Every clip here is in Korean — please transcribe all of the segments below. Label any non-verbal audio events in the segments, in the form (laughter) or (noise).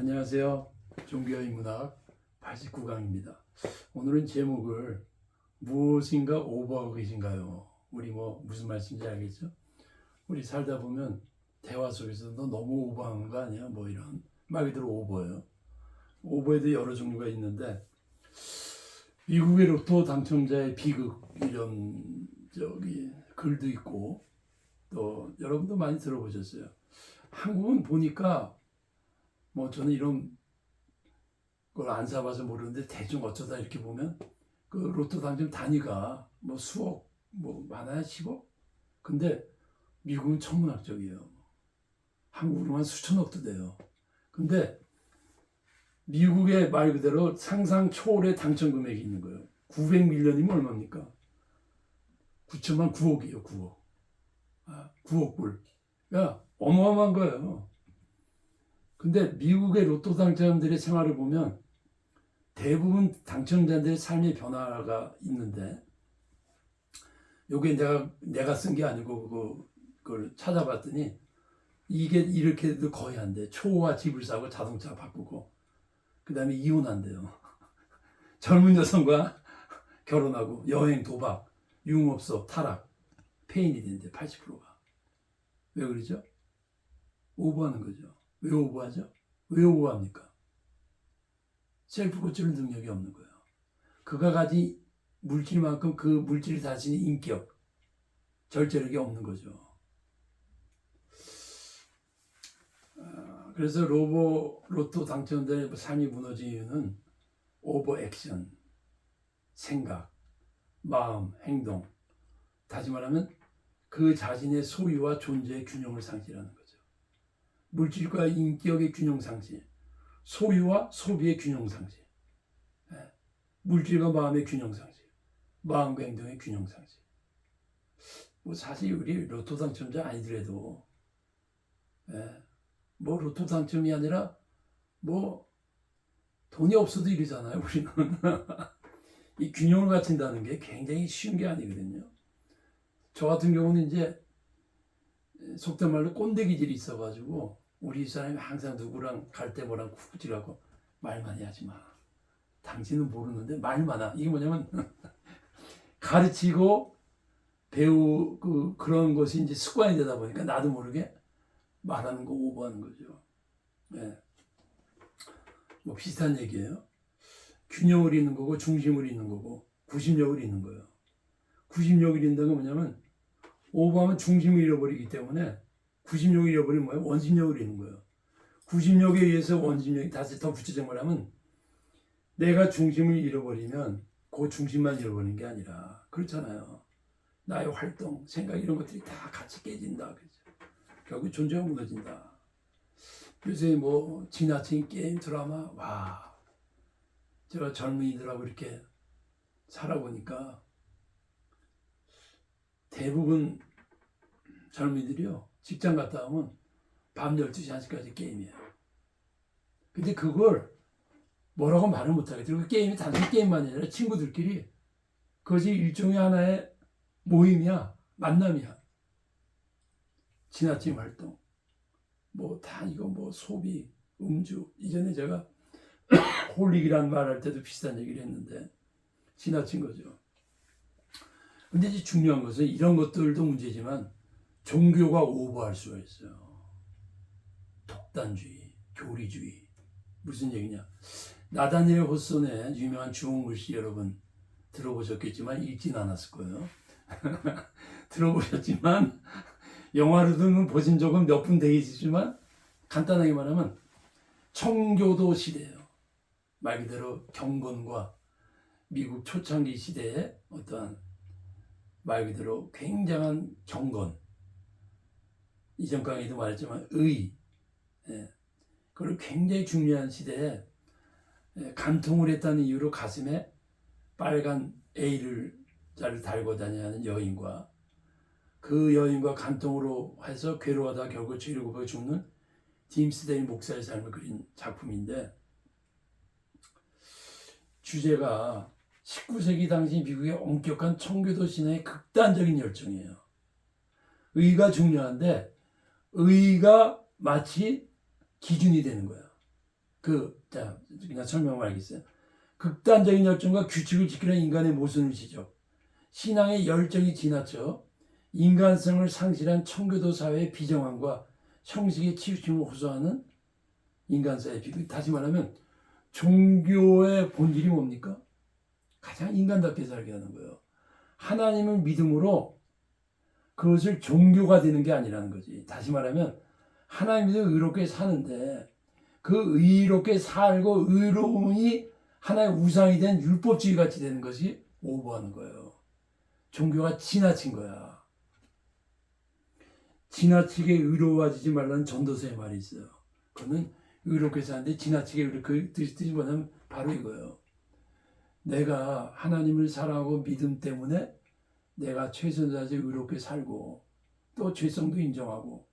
안녕하세요. 종교의 문학 89강입니다. 오늘은 제목을 무엇인가 오버하고 계신가요? 우리 뭐 무슨 말씀인지 알겠죠? 우리 살다 보면 대화 속에서 너 너무 오버하는 거 아니야? 뭐 이런 말 그대로 오버예요. 오버에도 여러 종류가 있는데 미국의 로또 당첨자의 비극 이런 저기 글도 있고 또 여러분도 많이 들어보셨어요. 한국은 보니까 뭐 저는 이런 걸 안 사봐서 모르는데 대충 어쩌다 이렇게 보면 그 로또 당첨 단위가 뭐 수억 뭐 많아야 10억? 근데 미국은 천문학적이에요. 한국으로만 수천억도 돼요. 근데 미국의 말 그대로 상상 초월의 당첨 금액이 있는 거예요. 900밀리언이면 얼마입니까? 9천만 9억이에요 9억. 아, 9억 불. 야, 어마어마한 거예요 근데 미국의 로또 당첨자들의 생활을 보면 대부분 당첨자들의 삶의 변화가 있는데 요게 내가 내가 쓴 게 아니고 그걸 찾아봤더니 이게 이렇게 도 거의 안 돼. 초와 집을 사고 자동차 바꾸고 그다음에 이혼한대요. (laughs) 젊은 여성과 결혼하고 여행 도박 유흥업소 타락 폐인이 된대 80%가 왜 그러죠? 오버하는 거죠. 왜 오버하죠? 왜 오버합니까? 셀프 고치는 능력이 없는 거예요. 그가 가진 물질만큼 그 물질이 가진 인격, 절제력이 없는 거죠. 아, 그래서 로보 로또 당첨자의 삶이 무너진 이유는 오버 액션, 생각, 마음, 행동. 다시 말하면 그 자신의 소유와 존재의 균형을 상실하는 거죠. 물질과 인격의 균형 상실, 소유와 소비의 균형 상실, 예. 물질과 마음의 균형 상실, 마음과 행동의 균형 상실. 뭐 사실 우리 로또 당첨자 아니더라도, 예. 뭐 로또 당첨이 아니라 뭐 돈이 없어도 이러잖아요. 우리는 (laughs) 이 균형을 갖춘다는 게 굉장히 쉬운 게 아니거든요. 저 같은 경우는 이제 속된 말로 꼰대 기질이 있어가지고 우리 사람이 항상 누구랑 갈 때 뭐랑 쿡질하고 말 많이 하지 마. 당신은 모르는데 말 많아. 이게 뭐냐면 (laughs) 가르치고 배우 그 그런 것이 이제 습관이 되다 보니까 나도 모르게 말하는 거 오버하는 거죠. 예. 뭐 비슷한 얘기예요. 균형을 잃는 거고 중심을 잃는 거고 구심력을 잃는 거예요. 구심력을 잃는다는 건 뭐냐면 오버하면 중심을 잃어버리기 때문에 구심력을 잃어버리면 뭐예요? 원심력을 잃는 거예요. 구심력에 의해서 원심력이 다시 더 구체적으로 말하면 내가 중심을 잃어버리면 그 중심만 잃어버리는 게 아니라 그렇잖아요. 나의 활동, 생각 이런 것들이 다 같이 깨진다. 그죠? 결국 존재가 무너진다. 요새 뭐 지나친 게임 드라마 와 제가 젊은이들하고 이렇게 살아보니까 대부분 젊은이들이요 직장 갔다 오면 밤 12시 1시까지 게임이에요. 근데 그걸 뭐라고 말을 못하겠더라고요 그 게임이 단순 게임만이 아니라 친구들끼리 그것이 일종의 하나의 모임이야 만남이야. 지나친 활동. 뭐 다 이거 뭐 소비 음주. 이전에 제가 (coughs) 홀릭이라는 말할 때도 비슷한 얘기를 했는데 지나친 거죠. 근데 이제 중요한 것은 이런 것들도 문제지만 종교가 오버할 수가 있어요. 독단주의, 교리주의. 무슨 얘기냐? 나다니엘 호손의 유명한 주홍 글씨 여러분 들어보셨겠지만 읽진 않았을 거예요. (laughs) 들어보셨지만 영화로는 보신 적은 몇 분 되겠지만 간단하게 말하면 청교도 시대예요. 말 그대로 경건과 미국 초창기 시대의 어떠한 말 그대로 굉장한 경건. 이전 강의도 말했지만 의. 예. 그걸 굉장히 중요한 시대에 예, 간통을 했다는 이유로 가슴에 빨간 A를 자를 달고 다니는 여인과 그 여인과 간통으로 해서 괴로워하다 결국 죄를 고백해 죽는 딤스데이 목사의 삶을 그린 작품인데 주제가 19세기 당시 미국의 엄격한 청교도 신화의 극단적인 열정이에요. 의가 중요한데 의가 마치 기준이 되는 거야. 그, 자, 그냥 설명을 하겠어요. 극단적인 열정과 규칙을 지키는 인간의 모순을 지적. 신앙의 열정이 지나쳐 인간성을 상실한 청교도 사회의 비정함과 형식의 치우침을 호소하는 인간사의 비극. 다시 말하면 종교의 본질이 뭡니까? 가장 인간답게 살게 하는 거예요. 하나님을 믿음으로 그것을 종교가 되는 게 아니라는 거지. 다시 말하면 하나님 믿음 의롭게 사는데 그 의롭게 살고 의로움이 하나의 우상이 된 율법주의 같이 되는 것이 오버하는 거예요. 종교가 지나친 거야. 지나치게 의로워지지 말라는 전도서의 말이 있어요. 그거는 의롭게 사는데 지나치게 의롭게 그 뜻이 뭐냐면 바로 이거예요. 내가 하나님을 사랑하고 믿음 때문에 내가 다해서 의롭게 살고 또 죄성도 인정하고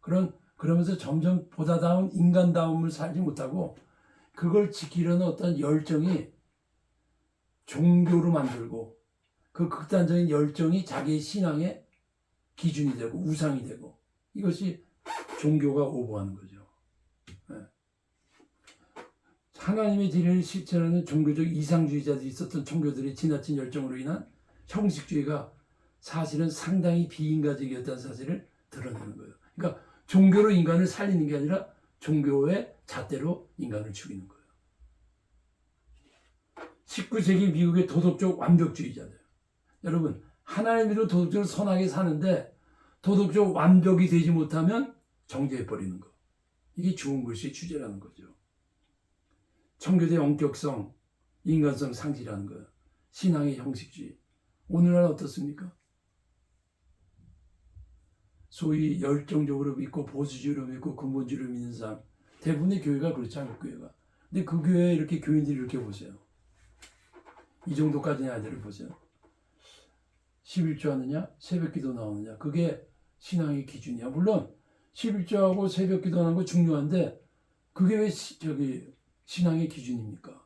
그런 그러면서 점점 보다다운 인간다움을 살지 못하고 그걸 지키려는 어떤 열정이 종교로 만들고 그 극단적인 열정이 자기의 신앙의 기준이 되고 우상이 되고 이것이 종교가 오버하는 거죠. 네. 하나님의 진리를 실천하는 종교적 이상주의자들이 있었던 종교들의 지나친 열정으로 인한 형식주의가 사실은 상당히 비인간적이었다는 사실을 드러내는 거예요. 그러니까 종교로 인간을 살리는 게 아니라 종교의 잣대로 인간을 죽이는 거예요. 19세기 미국의 도덕적 완벽주의자들. 여러분, 하나님으로 도덕적으로 선하게 사는데 도덕적 완벽이 되지 못하면 정죄해버리는 거. 이게 좋은 글씨의 주제라는 거죠. 청교도의 원격성, 인간성 상실하는 거예요. 신앙의 형식주의. 오늘날 어떻습니까? 소위 열정적으로 믿고 보수주의로 믿고 근본주의로 믿는 사람. 대부분의 교회가 그렇지 않고 교회가? 근데 그 교회에 이렇게 교인들이 이렇게 보세요. 이 정도까지는 아니를 보세요. 11조 하느냐? 새벽기도 나오느냐? 그게 신앙의 기준이야. 물론 11조하고 새벽기도 하는 거 중요한데 그게 왜 시, 저기 신앙의 기준입니까?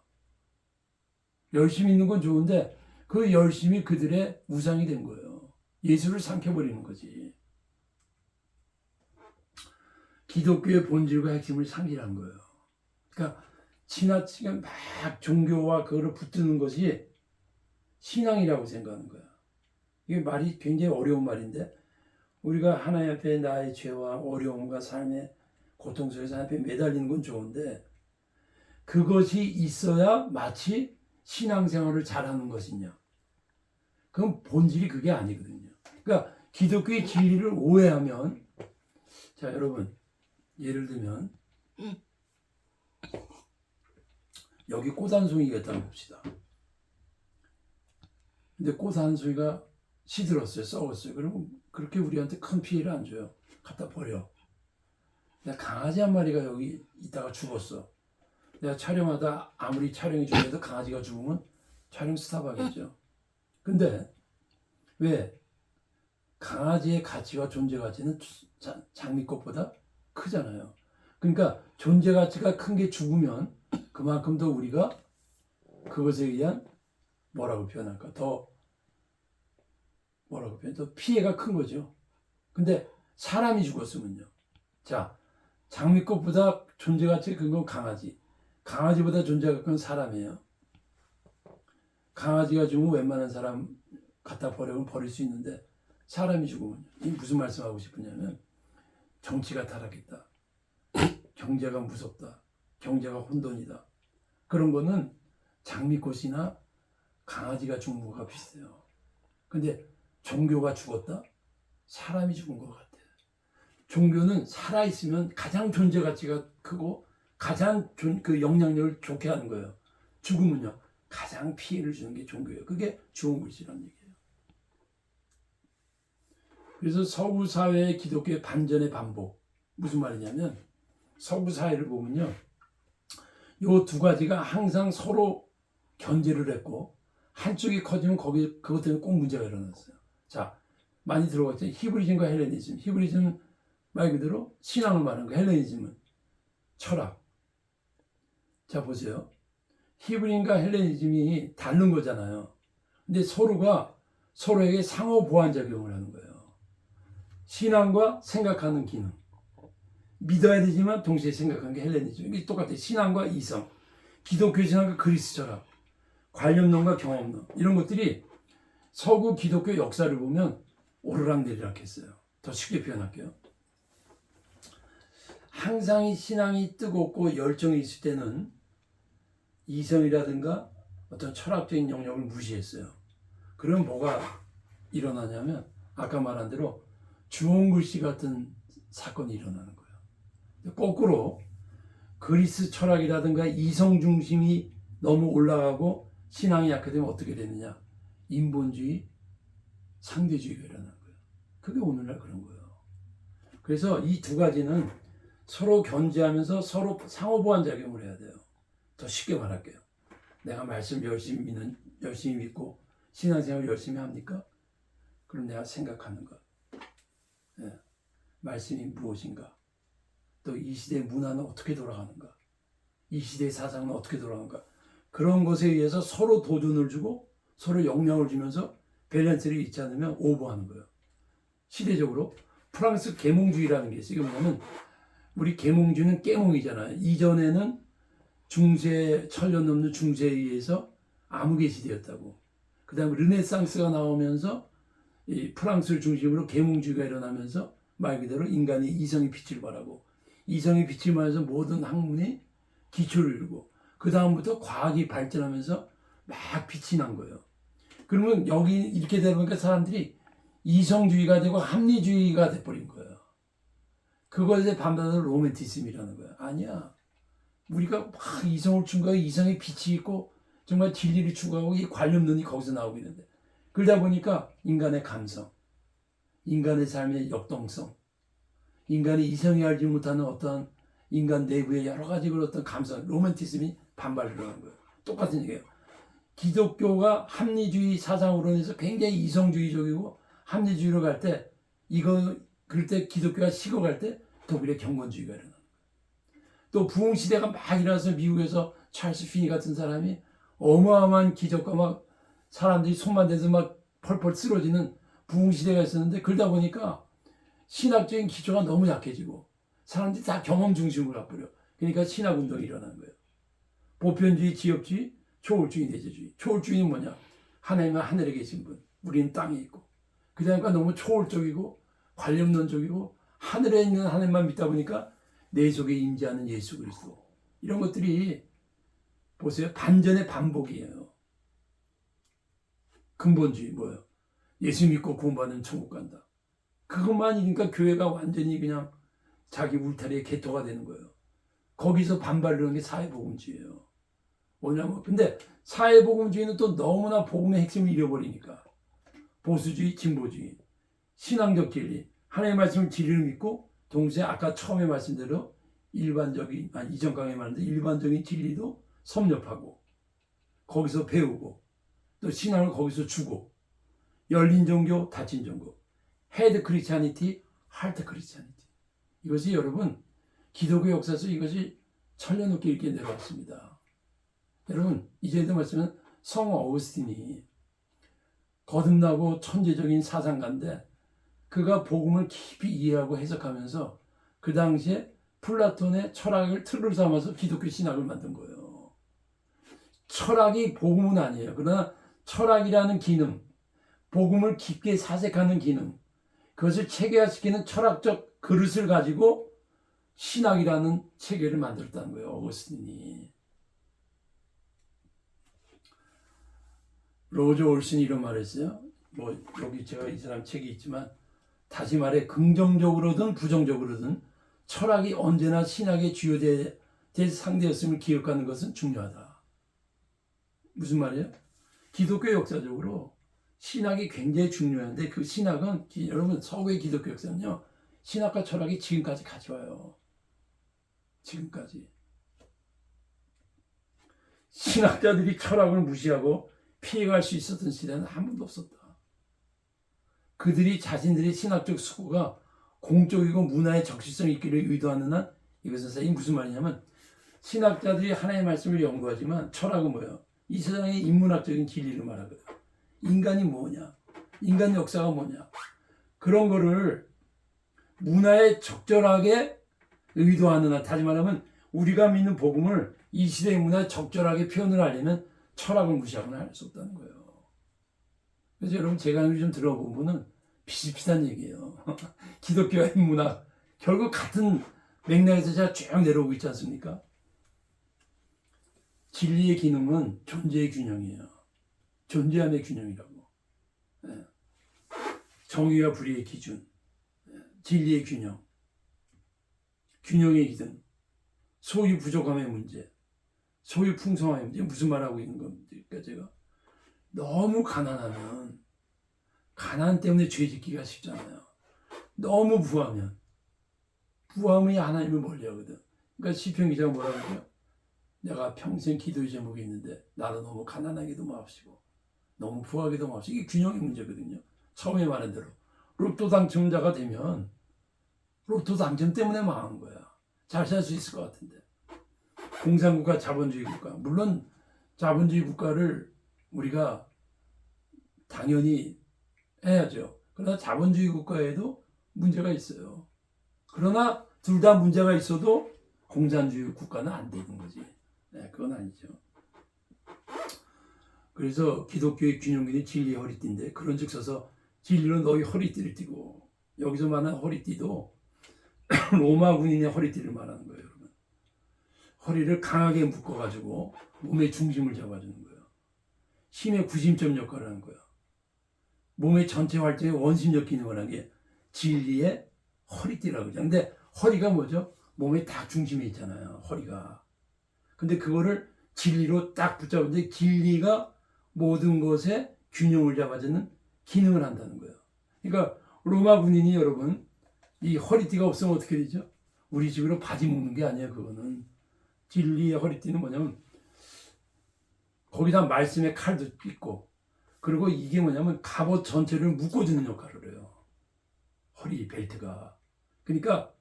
열심히 있는 건 좋은데 그 열심이 그들의 우상이 된 거예요 예수를 삼켜버리는 거지 기독교의 본질과 핵심을 상실한 거예요. 그러니까 지나치게 막 종교와 그거를 붙드는 것이 신앙이라고 생각하는 거야. 이게 말이 굉장히 어려운 말인데 우리가 하나님 앞에 나의 죄와 어려움과 삶의 고통 속에서 하나님 앞에 매달리는 건 좋은데 그것이 있어야 마치 신앙생활을 잘하는 것이냐. 그건 본질이 그게 아니거든요. 그러니까 기독교의 진리를 오해하면 자 여러분 예를 들면 여기 꽃 한 송이가 있다고 봅시다. 근데 꽃 한 송이가 시들었어요, 썩었어요. 그러면 그렇게 우리한테 큰 피해를 안 줘요. 갖다 버려. 근데 강아지 한 마리가 여기 있다가 죽었어. 내가 촬영하다 아무리 촬영이 중요해도 강아지가 죽으면 촬영 스탑하겠죠. 근데 왜 강아지의 가치와 존재 가치는 자- 장미꽃보다 크잖아요. 그러니까 존재 가치가 큰 게 죽으면 그만큼 더 우리가 그것에 의한 뭐라고 표현할까 더 뭐라고 표현 더 피해가 큰 거죠. 근데 사람이 죽었으면요. 자 장미꽃보다 존재 가치가 큰건 강아지. 강아지보다 존재가 큰 사람이에요. 강아지가 죽으면 웬만한 사람 갖다 버리면 버릴 수 있는데 사람이 죽으면 이 무슨 말씀하고 싶으냐면 정치가 타락했다. 경제가 무섭다. 경제가 혼돈이다. 그런 거는 장미꽃이나 강아지가 죽은 거가 비슷해요. 근데 종교가 죽었다? 사람이 죽은 것 같아요. 종교는 살아있으면 가장 존재 가치가 크고 가장 존- 그 영향력을 좋게 하는 거예요. 죽으면요. 가장 피해를 주는 게 종교예요. 그게 글씨란 얘기예요. 그래서 서구 사회의 기독교의 반전의 반복 무슨 말이냐면 서구 사회를 보면요 요 두 가지가 항상 서로 견제를 했고 한쪽이 커지면 거기 그것 때문에 꼭 문제가 일어났어요. 자 많이 들어봤죠 히브리즘과 헬레니즘 히브리즘 말 그대로 신앙을 말하는 거 헬레니즘은 철학. 자 보세요 히브리즘과 헬레니즘이 다른 거잖아요. 근데 서로가 서로에게 상호 보완 작용을 하는 거예요. 신앙과 생각하는 기능, 믿어야 되지만 동시에 생각하는 게 헬레니즘. 이게 똑같아요. 신앙과 이성, 기독교 신앙과 그리스 철학, 관념론과 경험론 이런 것들이 서구 기독교 역사를 보면 오르락내리락 했어요. 더 쉽게 표현할게요. 항상 이 신앙이 뜨겁고 열정이 있을 때는 이성이라든가 어떤 철학적인 영역을 무시했어요. 그럼 뭐가 일어나냐면 아까 말한 대로 주홍 글씨 같은 사건이 일어나는 거예요. 거꾸로 그리스 철학이라든가 이성 중심이 너무 올라가고 신앙이 약해지면 어떻게 되느냐? 인본주의, 상대주의가 일어나는 거예요. 그게 오늘날 그런 거예요. 그래서 이 두 가지는 서로 견제하면서 서로 상호 보완 작용을 해야 돼요. 더 쉽게 말할게요. 내가 말씀 열심히 믿는 열심히 믿고 신앙생활 열심히 합니까? 그럼 내가 생각하는 것, 예. 말씀이 무엇인가? 또 이 시대의 문화는 어떻게 돌아가는가? 이 시대의 사상은 어떻게 돌아가는가? 그런 것에 의해서 서로 도전을 주고 서로 영향을 주면서 밸런스를 잃지 않으면 오버하는 거예요. 시대적으로 프랑스 계몽주의라는 게 있어요. 이게 뭐냐면 우리 계몽주의는 깨몽이잖아요. 이전에는 중세 천년 넘는 중세에 의해서 암흑의 시대였다고. 그다음에 르네상스가 나오면서 이 프랑스를 중심으로 계몽주의가 일어나면서 말 그대로 인간이 이성의 빛을 발하고 이성의 빛을 발해서 모든 학문이 기초를 이루고 그 다음부터 과학이 발전하면서 막 빛이 난 거예요. 그러면 여기 이렇게 되다 보니까 사람들이 이성주의가 되고 합리주의가 돼버린 거예요. 그것에 반대로 로맨티즘이라는 거야. 아니야. 우리가 막 이성을 추구하고 이성의 빛이 있고 정말 진리를 추구하고 이 관념론이 거기서 나오고 있는데 그러다 보니까 인간의 감성, 인간의 삶의 역동성, 인간이 이성이 알지 못하는 어떤 인간 내부의 여러 가지 그런 어떤 감성, 로맨티즘이 반발을 하는 거예요. 똑같은 얘기예요. 기독교가 합리주의 사상으로 해서 굉장히 이성주의적이고 합리주의로 갈 때 이거 그럴 때 기독교가 식어갈 때 독일의 경건주의가 거예요. 또 부흥 시대가 막 일어나서 미국에서 찰스 피니 같은 사람이 어마어마한 기적과 막 사람들이 손만 대서 막 펄펄 쓰러지는 부흥 시대가 있었는데 그러다 보니까 신학적인 기초가 너무 약해지고 사람들이 다 경험 중심으로 가버려. 그러니까 신학 운동이 일어나는 거예요. 보편주의, 지역주의, 초월주의, 내재주의. 초월주의는 뭐냐? 하나님은 하늘에 계신 분, 우리는 땅에 있고. 그러니까 너무 초월적이고 관념론적이고 하늘에 있는 하나님만 믿다 보니까 내 속에 임재하는 예수 그리스도 이런 것들이 보세요 반전의 반복이에요. 근본주의 뭐예요? 예수 믿고 구원받는 천국 간다. 그것만이니까 교회가 완전히 그냥 자기 울타리의 개토가 되는 거예요. 거기서 반발을 하는 게 사회복음주의예요. 뭐냐면 근데 사회복음주의는 또 너무나 복음의 핵심을 잃어버리니까 보수주의, 진보주의, 신앙적 진리, 하나님의 말씀을 진리를 믿고 동시에 아까 처음에 말씀대로 일반적인 아니 이전 강에 말했는데 일반적인 진리도 섭렵하고 거기서 배우고 또 신앙을 거기서 주고 열린 종교, 닫힌 종교, 헤드 크리스찬이티, 하트 크리스찬이티 이것이 여러분 기독교 역사에서 이것이 천년 넘게 이렇게 내려왔습니다. 여러분 이제도 말씀은 성 어거스틴이 거듭나고 천재적인 사상가인데 그가 복음을 깊이 이해하고 해석하면서 그 당시에 플라톤의 철학을 틀을 삼아서 기독교 신학을 만든 거예요. 철학이 복음은 아니에요. 그러나 철학이라는 기능, 복음을 깊게 사색하는 기능, 그것을 체계화시키는 철학적 그릇을 가지고 신학이라는 체계를 만들었다는 거예요. 어거스틴이. 로저 올슨이 이런 말을 했어요. 뭐 여기 제가 이 사람 책이 있지만 다시 말해 긍정적으로든 부정적으로든 철학이 언제나 신학의 주요 대, 대 상대였음을 기억하는 것은 중요하다. 무슨 말이에요? 기독교 역사적으로 신학이 굉장히 중요한데 그 신학은 기, 여러분 서구의 기독교 역사는요 신학과 철학이 지금까지 같이 와요. 지금까지 신학자들이 철학을 무시하고 피해갈 수 있었던 시대는 한 번도 없었다. 그들이 자신들의 신학적 수고가 공적이고 문화의 적시성이 있기를 의도하는 한 이것은 사실 무슨 말이냐면 신학자들이 하나의 말씀을 연구하지만 철학은 뭐예요? 이 세상의 인문학적인 진리를 말하거든. 인간이 뭐냐? 인간 역사가 뭐냐? 그런 거를 문화에 적절하게 의도하는 한 다시 말하면 우리가 믿는 복음을 이 시대의 문화에 적절하게 표현을 하려면 철학을 무시하고는 할수 없다는 거예요. 그래서 여러분 제가 좀 들어보면은 비슷비슷한 얘기예요. (laughs) 기독교의 문화 결국 같은 맥락에서 제가 쭉 내려오고 있지 않습니까? 진리의 기능은 존재의 균형이에요. 존재함의 균형이라고. 예. 정의와 불의의 기준, 예. 진리의 균형, 균형의 기준, 소유 부족함의 문제, 소유 풍성함의 문제 무슨 말하고 있는 겁니까 제가? 너무 가난하면 가난 때문에 죄 짓기가 쉽잖아요. 너무 부하면 부함이 하나님을 멀리하거든. 그러니까 시편 기자가 뭐라고 그래요? 내가 평생 기도의 제목이 있는데 나를 너무 가난하게도 마옵시고 너무 부하게도 마옵시고 이게 균형의 문제거든요. 처음에 말한 대로 로또 당첨자가 되면 로또 당첨 때문에 망한 거야. 잘 살 수 있을 것 같은데 공산국가 자본주의 국가 물론 자본주의 국가를 우리가 당연히 해야죠. 그러나 자본주의 국가에도 문제가 있어요. 그러나 둘 다 문제가 있어도 공산주의 국가는 안 되는 거지. 네, 그건 아니죠. 그래서 기독교의 균형균이 진리의 허리띠인데 그런 즉 서서 진리로 너희 허리띠를 띠고 여기서 말하는 허리띠도 (clears throat) 로마 군인의 허리띠를 말하는 거예요, 여러분. 허리를 강하게 묶어가지고 몸의 중심을 잡아주는 거예요. 힘의 구심점 역할을 하는 거예요. 몸의 전체 활동의 원심력 기능을 하는 게 진리의 허리띠라고 그러죠. 근데 허리가 뭐죠? 몸의 딱 중심에 있잖아요. 허리가. 근데 그거를 진리로 딱 붙잡는데 진리가 모든 것에 균형을 잡아주는 기능을 한다는 거예요. 그러니까 로마 군인이 여러분 이 허리띠가 없으면 어떻게 되죠? 우리 집으로 바지 묶는 게 아니에요. 그거는 진리의 허리띠는 뭐냐면 거기다 말씀의 칼도 있고 그리고 이게 뭐냐면 갑옷 전체를 묶어주는 역할을 해요. 허리 벨트가. 그러니까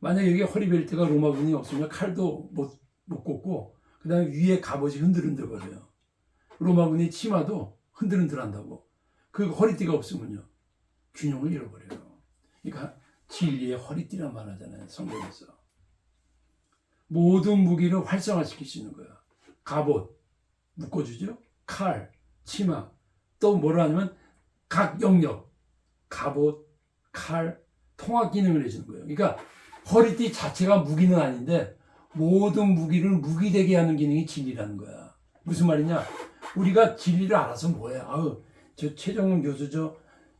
만약에 여기 허리 벨트가 로마 군인이 없으면 칼도 못, 못 꽂고 그 다음에 위에 갑옷이 흔들흔들 거려요. 로마 군인 치마도 흔들흔들 한다고. 그 허리띠가 없으면요. 균형을 잃어버려요. 그러니까 진리의 허리띠란 말 하잖아요. 성경에서. 모든 무기를 활성화시킬 수 있는 거야. 갑옷 묶어주죠. 칼, 치마. 또 뭐라 하냐면 각 영역. 갑옷, 칼, 통합 기능을 해주는 거예요. 그러니까 허리띠 자체가 무기는 아닌데 모든 무기를 무기되게 하는 기능이 진리라는 거야. 무슨 말이냐? 우리가 진리를 알아서 뭐해? 아우, 저 최정훈 교수 저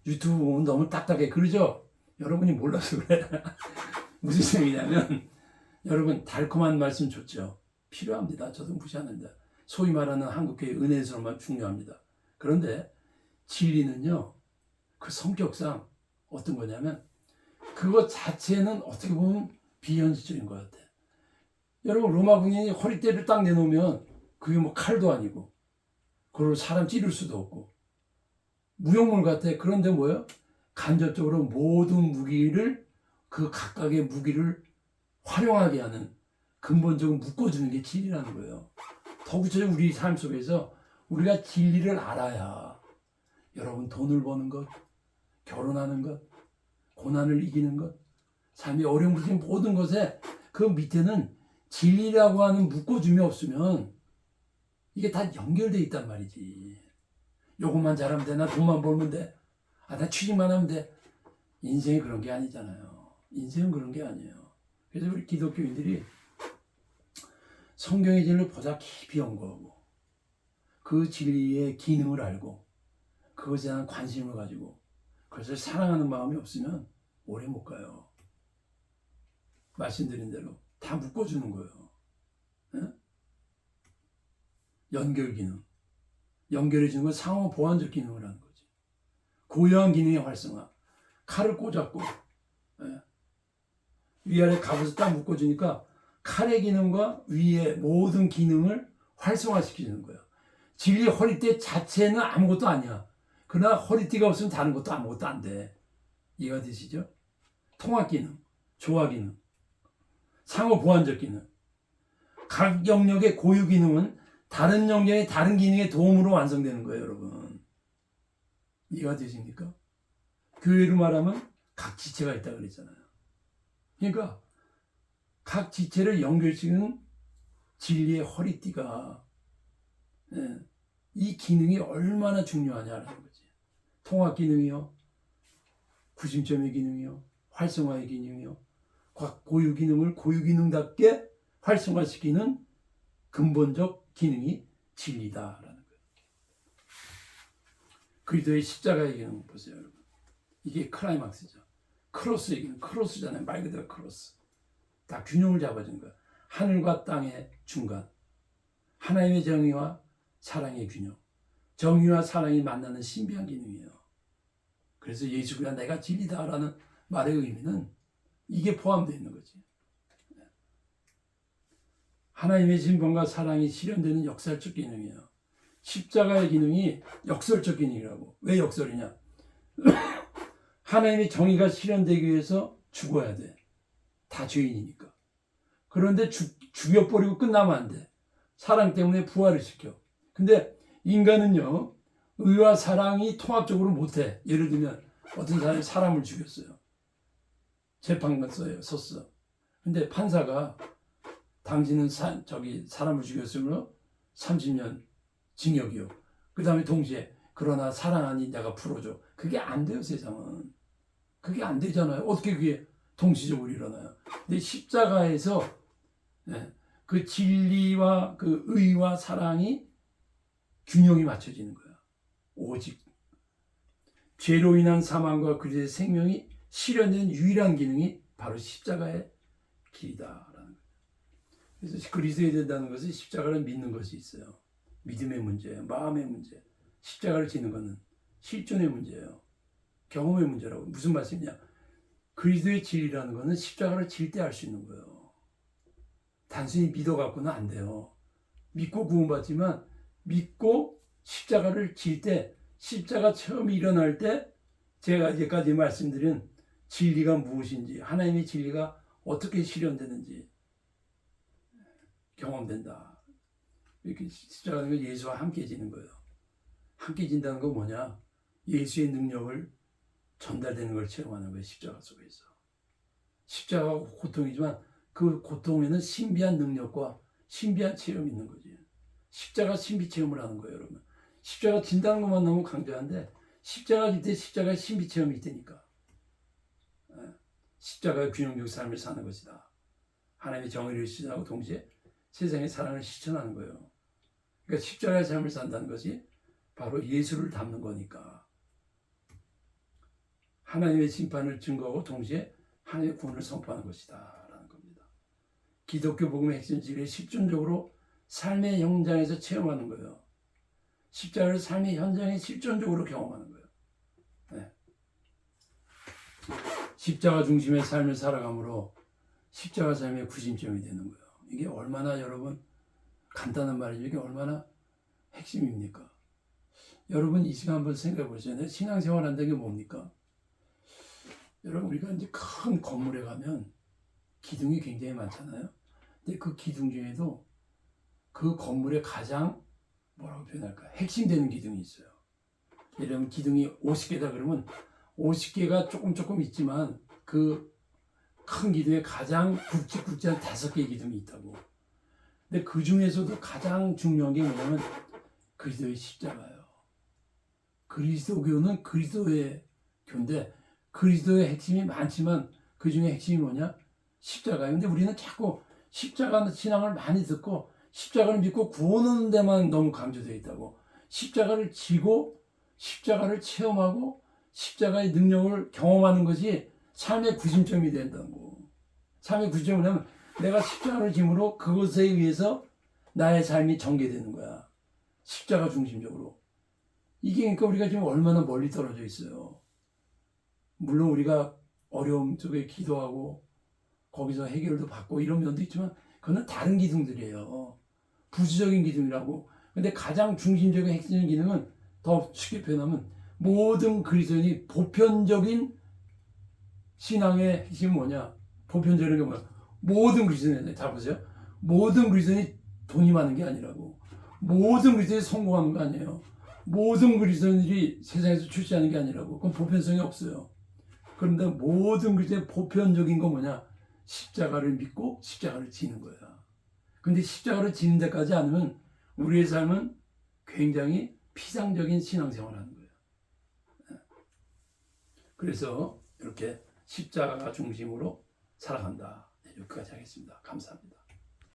유튜브 보면 너무 딱딱해. 그러죠? 여러분이 몰라서 그래. (laughs) 무슨 얘기냐면 여러분 달콤한 말씀 좋죠. 필요합니다. 저도 무시하는데 소위 말하는 한국교회 은혜스러움만 중요합니다. 그런데 진리는요 그 성격상 어떤 거냐면 그것 자체는 어떻게 보면 비현실적인 것 같아. 여러분 로마 군인이 허리띠를 딱 내놓으면 그게 뭐 칼도 아니고 그걸 사람 찌를 수도 없고 무용물 같아. 그런데 뭐예요? 간접적으로 모든 무기를 그 각각의 무기를 활용하게 하는 근본적으로 묶어주는 게 진리라는 거예요. 더 구체적으로 우리 삶 속에서 우리가 진리를 알아야 여러분 돈을 버는 것, 결혼하는 것, 고난을 이기는 것, 삶의 어려움 부딪힌 모든 것에 그 밑에는 진리라고 하는 묶어줌이 없으면 이게 다 연결돼 있단 말이지. 요것만 잘하면 돼. 나 돈만 벌면 돼. 아, 나 취직만 하면 돼. 인생이 그런 게 아니잖아요. 인생은 그런 게 아니에요. 그래서 우리 기독교인들이 성경의 진리를 보다 깊이 연구하고 그 진리의 기능을 알고 그것에 대한 관심을 가지고 그것을 사랑하는 마음이 없으면 오래 못 가요. 말씀드린 대로 다 묶어주는 거예요. 예? 연결 기능. 연결해 주는 건 상호 보완적 기능을 하는 거지. 고유한 기능의 활성화. 칼을 꽂았고, 예. 위아래 갑옷을 딱 묶어주니까 칼의 기능과 위의 모든 기능을 활성화시키는 거예요. 진리 허리띠 자체는 아무것도 아니야. 그러나 허리띠가 없으면 다른 것도 아무것도 안 돼. 이해가 되시죠? 통합 기능, 조화 기능, 상호 보완적 기능. 각 영역의 고유 기능은 다른 영역의 다른 기능의 도움으로 완성되는 거예요, 여러분. 이해가 되십니까? 교회로 말하면 각 지체가 있다 그랬잖아요. 그러니까 각 지체를 연결시키는 진리의 허리띠가 예, 이 기능이 얼마나 중요하냐라는 거지. 통합 기능이요, 구심점의 기능이요, 활성화의 기능이요, 과- 고유 기능을 고유 기능답게 활성화시키는 근본적 기능이 진리다라는 거예요. 그리스도의 십자가의 기능 보세요, 여러분. 이게 클라이막스죠. 크로스의 기능, 크로스잖아요. 말 그대로 크로스. 다 균형을 잡아준 거야. 하늘과 땅의 중간. 하나님의 정의와 사랑의 균형. 정의와 사랑이 만나는 신비한 기능이에요. 그래서 예수가 내가 진리다라는 말의 의미는 이게 포함되어 있는 거지. 하나님의 진범과 사랑이 실현되는 역설적 기능이에요. 십자가의 기능이 역설적 기능이라고. 왜 역설이냐? (coughs) 하나님의 정의가 실현되기 위해서 죽어야 돼. 다 죄인이니까. 그런데 죽, 죽여버리고 끝나면 안 돼. 사랑 때문에 부활을 시켜. 근데 인간은요, 의와 사랑이 통합적으로 못해. 예를 들면, 어떤 사람이 사람을 죽였어요. 재판관 써요, 섰어. 근데 판사가 당신은 사, 저기 사람을 죽였으므로 30년 징역이요. 그 다음에 동시에 그러나 사랑하니 내가 풀어줘. 그게 안 돼요, 세상은. 그게 안 되잖아요. 어떻게 그게 동시적으로 일어나요? 근데 십자가에서 예, 그 진리와 그 의와 사랑이 균형이 맞춰지는 거야. 오직 죄로 인한 사망과 그리스도의 생명이 실현된 유일한 기능이 바로 십자가의 길이다라는 거예요. 그래서 그리스도에 된다는 것은 십자가를 믿는 것이 있어요. 믿음의 문제예요. 마음의 문제. 십자가를 지는 것은 실존의 문제예요. 경험의 문제라고. 무슨 말씀이냐? 그리스도의 진리라는 것은 십자가를 질때할수 있는 거예요. 단순히 믿어 갖고는 안 돼요. 믿고 구원받지만 믿고 십자가를 질 때, 십자가 처음 일어날 때 제가 이제까지 말씀드린 진리가 무엇인지, 하나님의 진리가 어떻게 실현되는지 경험된다. 이렇게 십자가는 건 예수와 함께 지는 거예요. 함께 진다는 건 뭐냐? 예수의 능력을 전달되는 걸 체험하는 거예요. 십자가 속에서. 십자가가 고통이지만 그 고통에는 신비한 능력과 신비한 체험이 있는 거지. 십자가 신비 체험을 하는 거예요, 여러분. 십자가 진다는 것만 너무 강조한데 십자가 질때 십자가의 신비 체험이 있다니까. 예. 십자가의 균형적 삶을 사는 것이다. 하나님의 정의를 실현하고 동시에 세상의 사랑을 실천하는 거예요. 그러니까 십자가의 삶을 산다는 것이 바로 예수를 담는 거니까. 하나님의 심판을 증거하고 동시에 하나님의 구원을 선포하는 것이다. 라는 겁니다. 기독교 복음의 핵심 진리를 실존적으로 삶의 현장에서 체험하는 거예요. 십자가를 삶의 현장에 실존적으로 경험하는 거예요. 네. 십자가 중심의 삶을 살아감으로 십자가 삶의 구심점이 되는 거예요. 이게 얼마나 여러분 간단한 말이죠. 이게 얼마나 핵심입니까? 여러분 이 시간 한번 생각해 보세요. 신앙생활 한다는 게 뭡니까? 여러분 우리가 이제 큰 건물에 가면 기둥이 굉장히 많잖아요. 근데 그 기둥 중에도 그 건물의 가장 뭐라고 표현할까? 핵심되는 기둥이 있어요. 예를 들면 기둥이 50개다 그러면 50개가 조금 조금 있지만 그 큰 기둥에 가장 굵직굵직한 다섯 개의 기둥이 있다고. 근데 그 중에서도 가장 중요한 게 뭐냐면 그리스도의 십자가예요. 그리스도교는 그리스도의 교인데 그리스도의 핵심이 많지만 그 중에 핵심이 뭐냐? 십자가예요. 근데 우리는 자꾸 십자가 신앙을 많이 듣고 십자가를 믿고 구원하는 데만 너무 강조되어 있다고. 십자가를 지고 십자가를 체험하고 십자가의 능력을 경험하는 것이 삶의 구심점이 된다고. 삶의 구심점은 내가 십자가를 짐으로 그것에 의해서 나의 삶이 전개되는 거야. 십자가 중심적으로. 이게 그러니까 우리가 지금 얼마나 멀리 떨어져 있어요. 물론 우리가 어려움 속에 기도하고 거기서 해결도 받고 이런 면도 있지만 그거는 다른 기둥들이에요. 부수적인 기둥이라고. 근데 가장 중심적인 핵심 기능은 더 쉽게 표현하면 모든 그리스도인이 보편적인 신앙의 핵심이 뭐냐? 보편적인 게 뭐야? 모든 그리스도인이 다 보세요. 모든 그리스도인이 돈이 많은 게 아니라고. 모든 그리스도인이 성공하는 거 아니에요. 모든 그리스도인들이 세상에서 출세하는 게 아니라고. 그건 보편성이 없어요. 그런데 모든 그리스도의 보편적인 거 뭐냐? 십자가를 믿고 십자가를 지는 거야. 근데 십자가를 지는 데까지 않으면 우리의 삶은 굉장히 피상적인 신앙생활을 하는 거예요. 예. 그래서 이렇게 십자가 중심으로 살아간다. 여기까지 하겠습니다. 감사합니다.